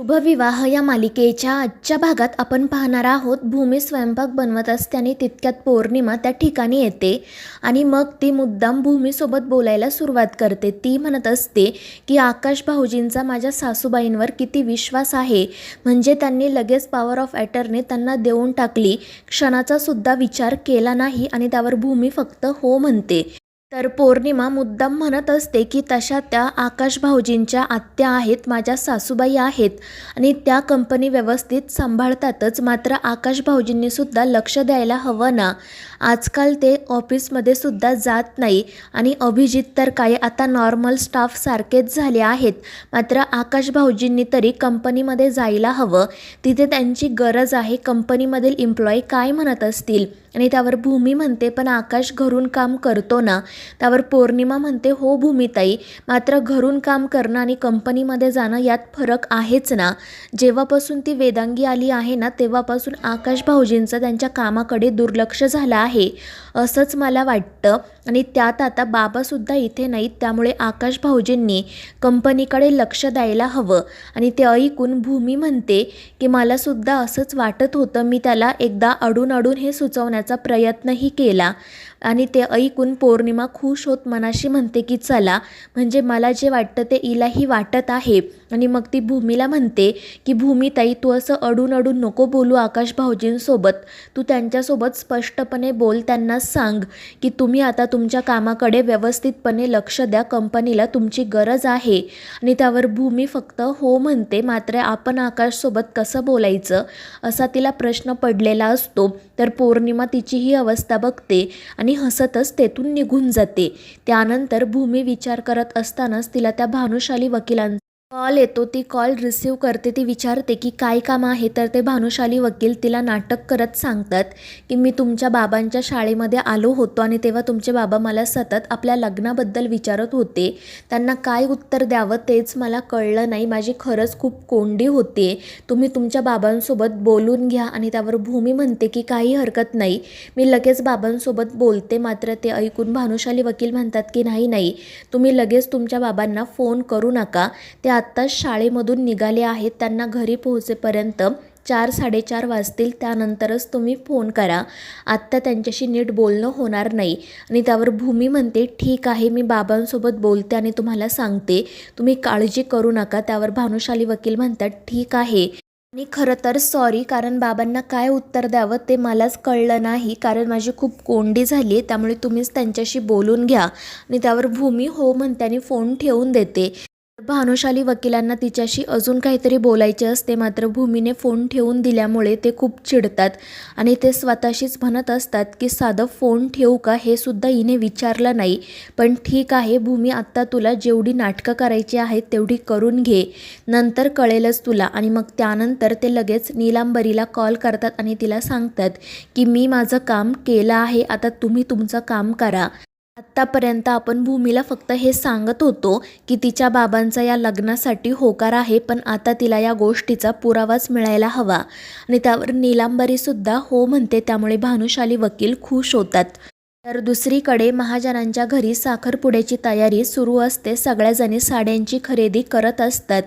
शुभविवाह या मालिकेच्या आजच्या भागात आपण पाहणार आहोत. भूमी स्वयंपाक बनवत असताना तितक्यात पौर्णिमा त्या ठिकाणी येते आणि मग ती मुद्दाम भूमीसोबत बोलायला सुरुवात करते. ती म्हणत असते की आकाश भाऊजींचा माझ्या सासूबाईंवर किती विश्वास आहे. म्हणजे त्यांनी लगेच पॉवर ऑफ ॲटर्नी त्यांना देऊन टाकली. क्षणाचा सुद्धा विचार केला नाही आणि त्यावर भूमी फक्त हो म्हणते. तर पौर्णिमा मुद्दाम म्हणत असते की तशा त्या आकाश भाऊजींच्या आत्या आहेत माझ्या सासूबाई आहेत आणि त्या कंपनी व्यवस्थित सांभाळतातच. मात्र आकाश सुद्धा लक्ष द्यायला हवं ना? आजकाल ते ऑफिसमध्ये सुद्धा जात नाही आणि अभिजित तर काय आता नॉर्मल स्टाफ सारखेच झाले आहेत. मात्र आकाश भाऊजींनी तरी कंपनीमध्ये जायला हवं. तिथे त्यांची गरज आहे कंपनीमधील इम्प्लॉई काय म्हणत असतील? आणि त्यावर भूमी म्हणते पण आकाश घरून काम करतो ना. त्यावर पौर्णिमा म्हणते हो भूमिताई मात्र घरून काम करणं आणि कंपनीमध्ये जाणं यात फरक आहेच ना. जेव्हापासून ती वेदांगी आली आहे ना तेव्हापासून आकाश भाऊजींचं त्यांच्या कामाकडे दुर्लक्ष झालं आहे. असंच मला वाटतं. आणि त्यात आता बाबासुद्धा इथे नाहीत त्यामुळे आकाश भाऊजींनी कंपनीकडे लक्ष द्यायला हवं. आणि ते ऐकून भूमी म्हणते की मलासुद्धा असंच वाटत होतं मी त्याला एकदा अडून अडून हे सुचवण्याचा प्रयत्नही केला. आणि ते ऐकून पौर्णिमा खुश होत मनाशी म्हणते की चला म्हणजे मला जे वाटतं ते इलाही वाटत आहे. आणि मग ती भूमीला म्हणते की भूमीताई तू असं अडून अडून नको बोलू आकाश भाऊजींसोबत. तू त्यांच्यासोबत स्पष्टपणे बोल त्यांना सांग की तुम्ही आता तुमच्या कामाकडे व्यवस्थितपणे लक्ष द्या कंपनीला तुमची गरज आहे. आणि त्यावर भूमी फक्त हो म्हणते मात्र आपण आकाशसोबत कसं बोलायचं? असा तिला प्रश्न पडलेला असतो. तर पौर्णिमा तिची ही अवस्था बघते आणि हसतच तेथून निघून जाते. त्यानंतर भूमी विचार करत असतानाच तिला त्या भानुशाली वकिलां कॉल येतो ती कॉल रिसीव करते ती विचारते की काय काम आहे? तर ते भानुशाली वकील तिला नाटक करत सांगतात की मी तुमच्या बाबांच्या शाळेमध्ये आलो होतो आणि तेव्हा तुमचे बाबा मला सतत आपल्या लग्नाबद्दल विचारत होते. त्यांना काय उत्तर द्यावं तेच मला कळलं नाही. माझी खरंच खूप कोंडी होते. तुम्ही तुमच्या बाबांसोबत बोलून घ्या आणि त्यावर भूमी म्हणते की काही हरकत नाही. मी लगेच बाबांसोबत बोलते मात्र ते ऐकून भानुशाली वकील म्हणतात की नाही नाही. तुम्ही लगेच तुमच्या बाबांना फोन करू नका. ते आत्ताच शाळेमधून निघाले आहेत. त्यांना घरी पोहोचेपर्यंत चार साडेचार वाजतील. त्यानंतरच तुम्ही फोन करा. आत्ता त्यांच्याशी नीट बोलणं होणार नाही. आणि त्यावर भूमी म्हणते ठीक आहे मी बाबांसोबत बोलते आणि तुम्हाला सांगते. तुम्ही काळजी करू नका. त्यावर भानुशाली वकील म्हणतात ठीक आहे. आणि खरं तर सॉरी कारण बाबांना काय उत्तर द्यावं ते मलाच कळलं नाही. कारण माझी खूप कोंडी झाली आहे त्यामुळे तुम्हीच त्यांच्याशी बोलून घ्या. आणि त्यावर भूमी हो म्हणते आणि फोन ठेवून देते. भानुशाली वकिलांना तिच्याशी अजून काहीतरी बोलायचे असते मात्र भूमीने फोन ठेवून दिल्यामुळे ते खूप चिडतात आणि ते स्वतःशीच म्हणत असतात की साधं फोन ठेवू का? हे सुद्धा हिने विचारलं नाही. पण ठीक आहे भूमी आत्ता तुला जेवढी नाटकं करायची आहेत तेवढी करून घे. नंतर कळेलच तुला. आणि मग त्यानंतर ते लगेच नीलांबरीला कॉल करतात आणि तिला सांगतात की मी माझं काम केलं आहे आता तुम्ही तुमचं काम करा. आत्तापर्यंत आपण भूमीला फक्त हे सांगत होतो की तिच्या बाबांचा या लग्नासाठी होकार आहे पण आता तिला या गोष्टीचा पुरावाच मिळायला हवा. आणि त्यावर नीलांबरीसुद्धा हो म्हणते त्यामुळे भानुशाली वकील खुश होतात. तर दुसरीकडे महाजनांच्या घरी साखरपुड्याची तयारी सुरू असते. सगळ्याजणी साड्यांची खरेदी करत असतात.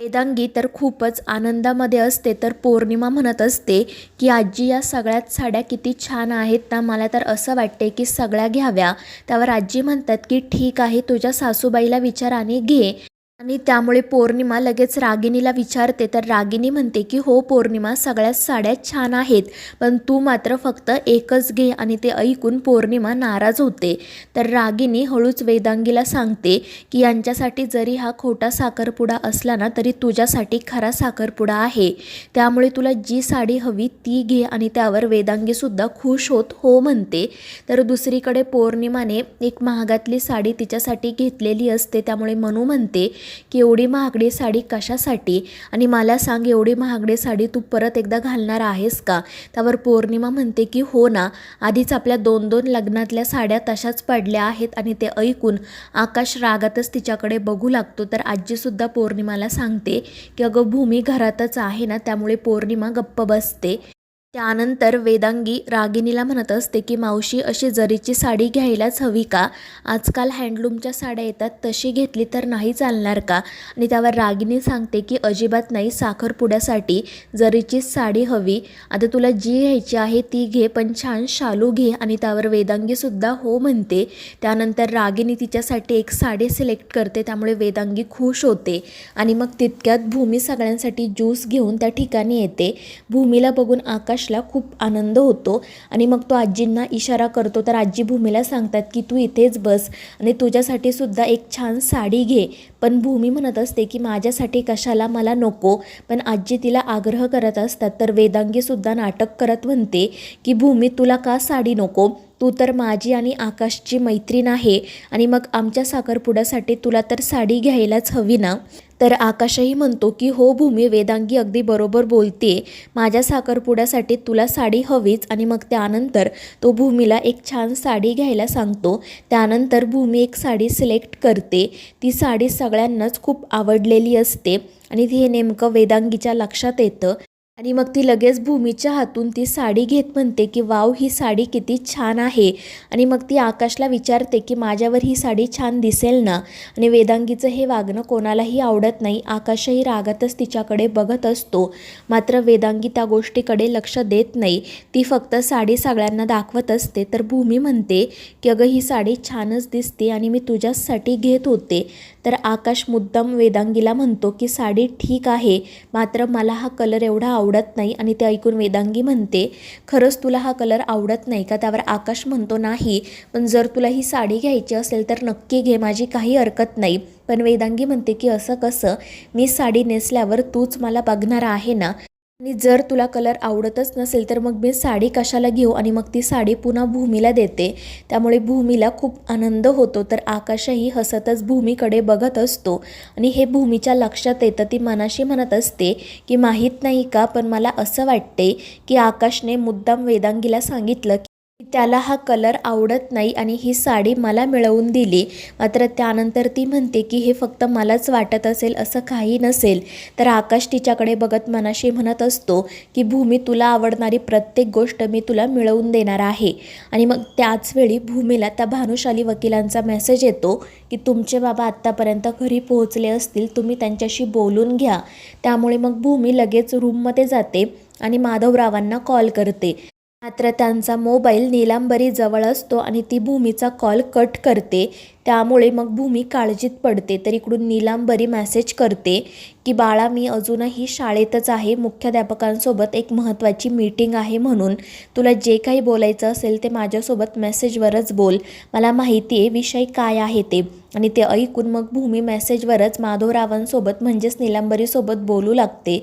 वेदांगी तर खूपच आनंदामध्ये असते तर पौर्णिमा म्हणत असते की आजी या सगळ्यात साड्या किती छान आहेत ना मला तर असं वाटते की सगळ्या घ्याव्या. त्यावर आजी म्हणतात की ठीक आहे तुझ्या सासूबाईला विचार आणि घे. आणि त्यामुळे पौर्णिमा लगेच रागिणीला विचारते. तर रागिणी म्हणते की हो पौर्णिमा सगळ्याच साड्या छान आहेत पण तू मात्र फक्त एकच घे आणि ते ऐकून पौर्णिमा नाराज होते. तर रागिणी हळूच वेदांगीला सांगते की यांच्यासाठी जरी हा खोटा साखरपुडा असला ना तरी तुझ्यासाठी खरा साखरपुडा आहे. त्यामुळे तुला जी साडी हवी ती घे आणि त्यावर वेदांगीसुद्धा खुश होत हो म्हणते. तर दुसरीकडे पौर्णिमाने एक महागातली साडी तिच्यासाठी घेतलेली असते. त्यामुळे मनू म्हणते की एवढी महागडी साडी कशासाठी? आणि मला सांग एवढी महागडी साडी तू परत एकदा घालणार आहेस का? त्यावर पौर्णिमा म्हणते की हो ना आधीच आपल्या दोन दोन लग्नातल्या साड्या तशाच पडल्या आहेत आणि ते ऐकून आकाश रागातच तिच्याकडे बघू लागतो. तर आजीसुद्धा पौर्णिमाला सांगते की अगं भूमी घरातच आहे ना त्यामुळे पौर्णिमा गप्प बसते. त्यानंतर वेदांगी रागिनीला म्हणत असते की मावशी अशी जरीची साडी घ्यायलाच हवी का? आजकाल हँडलूमच्या साड्या येतात तशी घेतली तर नाही चालणार का? आणि त्यावर रागिनी सांगते की अजिबात नाही साखरपुड्यासाठी जरीचीच साडी हवी. आता तुला जी घ्यायची आहे ती घे पण छान शालू घे. आणि त्यावर वेदांगीसुद्धा हो म्हणते. त्यानंतर रागिनी तिच्यासाठी एक साडी सिलेक्ट करते त्यामुळे वेदांगी खुश होते. आणि मग तितक्यात भूमी सगळ्यांसाठी ज्यूस घेऊन त्या ठिकाणी येते. भूमीला बघून आकाश आकाशला खूप आनंद होतो. आणि मग तो आजींना इशारा करतो तर आजी भूमीला सांगतात की तू इथेच बस आणि तुझ्यासाठी सुद्धा एक छान साडी घे. पण भूमी म्हणत असते की माझ्यासाठी कशाला मला नको. पण आजी तिला आग्रह करत असतात. तर वेदांगीसुद्धा नाटक करत म्हणते की भूमी तुला का साडी नको? तू तर माझी आणि आकाशची मैत्रीण आहे आणि मग आमच्या साखरपुड्यासाठी तुला तर साडी घ्यायलाच हवी ना? तर आकाशही म्हणतो की हो भूमी वेदांगी अगदी बरोबर बोलते. माझ्या साखरपुड्यासाठी तुला साडी हवीच आणि मग त्यानंतर तो भूमीला एक छान साडी घ्यायला सांगतो. त्यानंतर भूमी एक साडी सिलेक्ट करते. ती साडी सगळ्यांनाच खूप आवडलेली असते आणि हे नेमकं वेदांगीच्या लक्षात येतं. आणि मग ती लगेच भूमीच्या हातून ती साडी घेत म्हणते की वाव ही साडी किती छान आहे. आणि मग ती आकाशला विचारते की माझ्यावर ही साडी छान दिसेल ना? आणि वेदांगीचं हे वागणं कोणालाही आवडत नाही. आकाशही रागातच तिच्याकडे बघत असतो. मात्र वेदांगी त्या गोष्टीकडे लक्ष देत नाही. ती फक्त साडी सगळ्यांना दाखवत असते. तर भूमी म्हणते की अगं ही साडी छानच दिसते आणि मी तुझ्यासाठी घेत होते. तर आकाश मुद्दाम वेदांगीला म्हणतो की साडी ठीक आहे मात्र मला हा कलर एवढा आवडत नाही आणि ते ऐकून वेदांगी म्हणते खरंच तुला हा कलर आवडत नाही का? त्यावर आकाश म्हणतो नाही पण जर तुला ही साडी घ्यायची असेल तर नक्की घे माझी काही हरकत नाही. पण वेदांगी म्हणते की असं कसं? मी साडी नेसल्यावर तूच मला बघणार आहे ना? आणि जर तुला कलर आवडतच नसेल तर मग मी साडी कशाला घेऊ आणि मग ती साडी पुन्हा भूमीला देते. त्यामुळे भूमीला खूप आनंद होतो तर आकाशही हसतच भूमीकडे बघत असतो. आणि हे भूमीच्या लक्षात येतं ती मनाशी म्हणत असते की माहीत नाही का पण मला असं वाटते की आकाशने मुद्दाम वेदांगीला सांगितलं की त्याला हा कलर आवडत नाही आणि ही साडी मला मिळवून दिली. मात्र त्यानंतर ती म्हणते की हे फक्त मलाच वाटत असेल असं काही नसेल तर आकाश तिच्याकडे बघत मनाशी म्हणत असतो की भूमी तुला आवडणारी प्रत्येक गोष्ट मी तुला मिळवून देणार आहे आणि मग त्याच वेळी भूमीला त्या भानुशाली वकिलांचा मेसेज येतो की तुमचे बाबा आत्तापर्यंत घरी पोहोचले असतील तुम्ही त्यांच्याशी बोलून घ्या त्यामुळे मग भूमी लगेच रूममध्ये जाते आणि माधवरावांना कॉल करते. मात्र त्यांचा मोबाईल नीलांबरी जवळ असतो आणि ती भूमीचा कॉल कट करते. त्यामुळे मग भूमी काळजीत पडते तर इकडून नीलांबरी मॅसेज करते. की बाळा मी अजूनही शाळेतच आहे. मुख्याध्यापकांसोबत एक महत्त्वाची मीटिंग आहे म्हणून. तुला जे काही बोलायचं असेल ते माझ्यासोबत मेसेजवरच बोल. मला माहिती आहे विषय काय आहे ते. आणि ते ऐकून मग भूमी मेसेजवरच माधवरावांसोबत म्हणजेच निलांबरीसोबत बोलू लागते.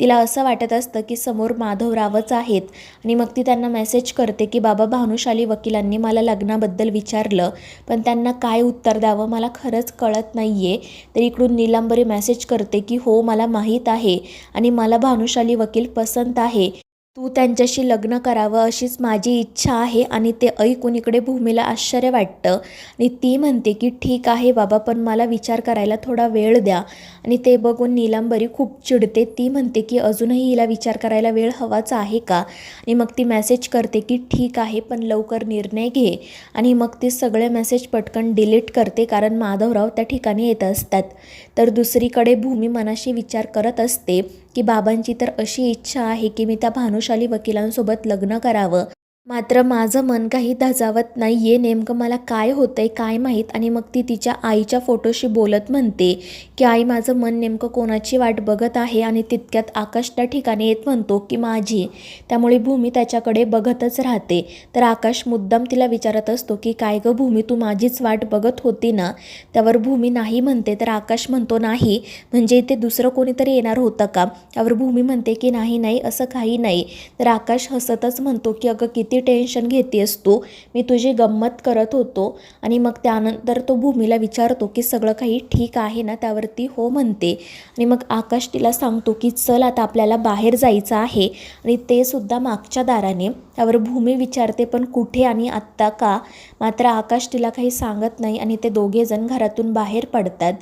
तिला असं वाटत असतं की समोर माधवरावच आहेत. आणि मग ती त्यांना मेसेज करते की बाबा भानुशाली वकिलांनी मला लग्नाबद्दल विचारलं पण त्यांना काय उत्तर द्यावं? मला खरंच कळत नाही आहे तर इकडून निलांबरी मेसेज करते की हो मला माहीत आहे आणि मला भानुशाली वकील पसंत आहे. तू त्यांच्याशी लग्न करावं अशीच माझी इच्छा आहे आणि ते ऐकून इकडे भूमीला आश्चर्य वाटतं. आणि ती म्हणते की ठीक आहे बाबा पण मला विचार करायला थोडा वेळ द्या. आणि ते बघून नीलांबरी खूप चिडते. ती म्हणते की अजूनही हिला विचार करायला वेळ हवाच आहे का? आणि मग ती मेसेज करते की ठीक आहे पण लवकर निर्णय घे. आणि मग ती सगळे मेसेज पटकन डिलीट करते कारण माधवराव त्या ठिकाणी येत असतात. तर दुसरीकडे भूमी मनाशी विचार करत असते. की बाबांची तर अशी इच्छा आहे की मी त्या भानुशाली वकिलांसोबत लग्न करावं. मात्र माझं मन काही धजावत नाही आहे नेमकं मला काय होतं आहे काय माहीत? आणि मग ती तिच्या आईच्या फोटोशी बोलत म्हणते की आई माझं मन नेमकं कोणाची वाट बघत आहे आणि तितक्यात आकाश त्या ठिकाणी येत म्हणतो की माझी त्यामुळे भूमी त्याच्याकडे बघतच राहते. तर आकाश मुद्दाम तिला विचारत असतो की काय गं भूमी तू माझीच वाट बघत होती ना? त्यावर भूमी नाही म्हणते तर आकाश म्हणतो नाही. म्हणजे इथे दुसरं कोणीतरी येणार होतं का? त्यावर भूमी म्हणते की नाही नाही असं काही नाही. तर आकाश हसतच म्हणतो की अगं किती टेन्शन घेतेस तू? मी तुझी गंमत करत होतो आणि मग त्यानंतर तो भूमीला विचारतो की सगळं काही ठीक आहे ना त्यावरती? हो म्हणते. आणि मग आकाश तिला सांगतो की चल आता आपल्याला बाहेर जायचं आहे. आणि ते सुद्धा मागच्या दाराने. त्यावर भूमी विचारते पण कुठे आणि आत्ता का? मात्र आकाश तिला काही सांगत नाही आणि ते दोघेजण घरातून बाहेर पडतात.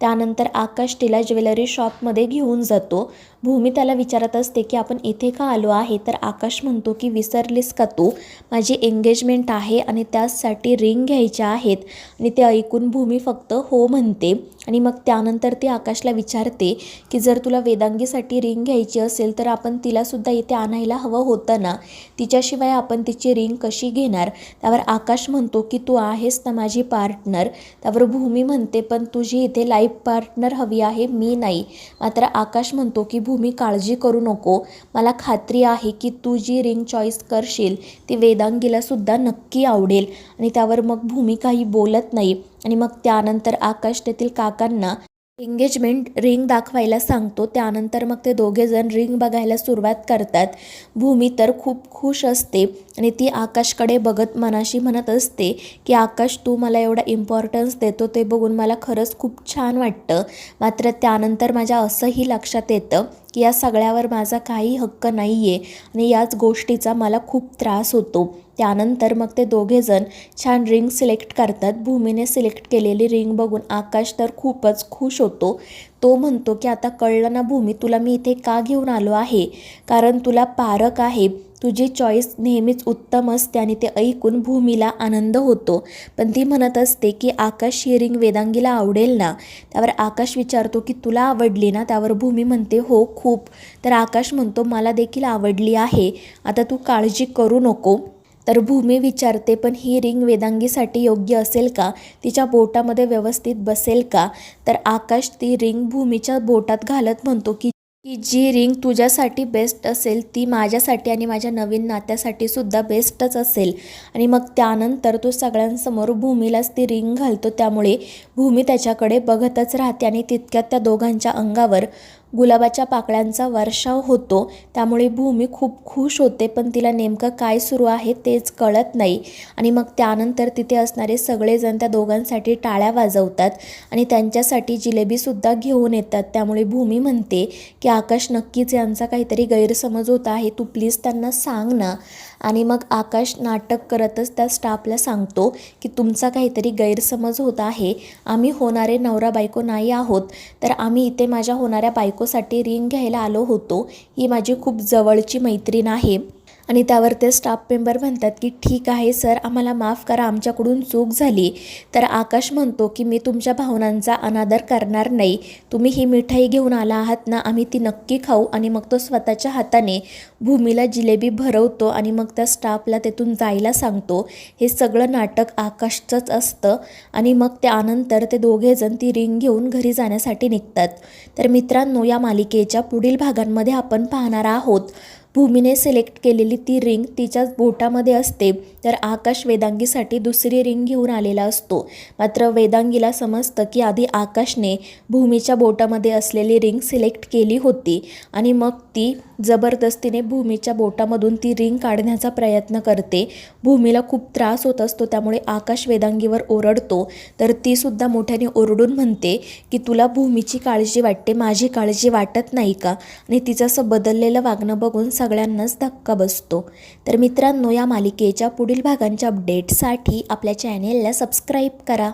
त्यानंतर आकाश तिला ज्वेलरी शॉपमध्ये घेऊन जातो. भूमी त्याला विचारत असते की आपण इथे का आलो आहे? तर आकाश म्हणतो की विसरलीस का तू? माझी एंगेजमेंट आहे आणि त्यासाठी रिंग घ्यायच्या आहेत. आणि ते ऐकून भूमी फक्त हो म्हणते. आणि मग त्यानंतर ती आकाशला विचारते की जर तुला वेदांगीसाठी रिंग घ्यायची असेल तर आपण तिलासुद्धा इथे आणायला हवं होतं ना? तिच्याशिवाय आपण तिची रिंग कशी घेणार? त्यावर आकाश म्हणतो की तू आहेस ना माझी पार्टनर त्यावर भूमी म्हणते पण तुझी इथे लाईफ पार्टनर हवी आहे मी नाही. मात्र आकाश म्हणतो की भूमी काळजी करू नको. मला खात्री आहे की तू जी रिंग चॉईस करशील ती वेदांगीलासुद्धा नक्की आवडेल. आणि त्यावर मग भूमी काही बोलत नाही. आणि मग त्यानंतर आकाश तेथील काकांना एंगेजमेंट रिंग दाखवायला सांगतो. त्यानंतर मग ते दोघेजण रिंग बघायला सुरुवात करतात. भूमी तर खूप खुश असते आणि ती आकाशकडे बघत मनाशी म्हणत असते की आकाश तू मला एवढा इम्पॉर्टन्स देतो ते बघून मला खरंच खूप छान वाटतं. मात्र त्यानंतर माझ्या असंही लक्षात येतं की या सगळ्यावर माझा काही हक्क नाही आहे आणि याच गोष्टीचा मला खूप त्रास होतो. त्यानंतर मग ते दोघेजण छान रिंग सिलेक्ट करतात. भूमीने सिलेक्ट केलेली रिंग बघून आकाश तर खूपच खुश होतो. तो म्हणतो की आता कळलं ना भूमी तुला मी इथे का घेऊन आलो आहे? कारण तुला पारक आहे. तुझी चॉईस नेहमीच उत्तम असते आणि ते ऐकून भूमीला आनंद होतो. पण ती म्हणत असते की आकाश ही रिंग वेदांगीला आवडेल ना? त्यावर आकाश विचारतो की तुला आवडली ना? त्यावर भूमी म्हणते हो खूप. तर आकाश म्हणतो मला देखील आवडली आहे. आता तू काळजी करू नको. तर भूमी विचारते पण ही रिंग वेदांगीसाठी योग्य असेल का? तिच्या बोटामध्ये व्यवस्थित बसेल का? तर आकाश ती रिंग भूमीच्या बोटात घालत म्हणतो की की जी रिंग तुझ्यासाठी बेस्ट असेल ती माझ्यासाठी आणि माझ्या नवीन नात्यासाठी सुद्धा बेस्टच असेल. आणि मग त्यानंतर तो सगळ्यांसमोर भूमीलाच ती रिंग घालतो. त्यामुळे भूमी त्याच्याकडे बघतच राहते आणि तितक्यात त्या दोघांच्या अंगावर गुलाबाच्या पाकळ्यांचा वर्षाव होतो. त्यामुळे भूमी खूप खुश होते पण तिला नेमकं काय सुरू आहे तेच कळत नाही. आणि मग त्यानंतर तिथे असणारे सगळेजण त्या दोघांसाठी टाळ्या वाजवतात आणि त्यांच्यासाठी जिलेबीसुद्धा घेऊन येतात. त्यामुळे भूमी म्हणते की आकाश नक्कीच यांचा काहीतरी गैरसमज होत आहे. तू प्लीज त्यांना सांग ना. आणि मग आकाश नाटक करतच त्या स्टाफला सांगतो की तुमचा काहीतरी गैरसमज होत आहे. आम्ही होणारे नवरा बायको नाही आहोत. तर आम्ही इथे माझ्या होणाऱ्या बायकोसाठी रिंग घ्यायला आलो होतो. ही माझी खूप जवळची मैत्रीण आहे. आणि त्यावर ते स्टाफ मेंबर म्हणतात की ठीक आहे सर आम्हाला माफ करा आमच्याकडून चूक झाली. तर आकाश म्हणतो की मी तुमच्या भावनांचा अनादर करणार नाही. तुम्ही ही मिठाई घेऊन आला आहात ना आम्ही ती नक्की खाऊ. आणि मग तो स्वतःच्या हाताने भूमीला जिलेबी भरवतो आणि मग त्या स्टाफला तेथून जायला सांगतो. हे सगळं नाटक आकाशचंच असतं आणि मग त्यानंतर ते दोघेजण ती रिंग घेऊन घरी जाण्यासाठी निघतात. तर मित्रांनो या मालिकेच्या पुढील भागांमध्ये आपण पाहणार आहोत. भूमीने सिलेक्ट केलेली ती रिंग तिच्याच बोटामध्ये असते. तर आकाश वेदांगीसाठी दुसरी रिंग घेऊन आलेला असतो. मात्र वेदांगीला समजतं की आधी आकाशने भूमीच्या बोटामध्ये असलेली रिंग सिलेक्ट केली होती आणि मग ती जबरदस्तीने भूमीच्या बोटामधून ती रिंग काढण्याचा प्रयत्न करते. भूमीला खूप त्रास होत असतो त्यामुळे आकाश वेदांगीवर ओरडतो. तर तीसुद्धा मोठ्याने ओरडून म्हणते की तुला भूमीची काळजी वाटते माझी काळजी वाटत नाही का? आणि तिचं असं बदललेलं वागणं बघून सगळ्यांनाच धक्का बसतो. तर मित्रांनो या मालिकेच्या पुढील भागांच्या अपडेटसाठी आपल्या चॅनेलला सबस्क्राईब करा.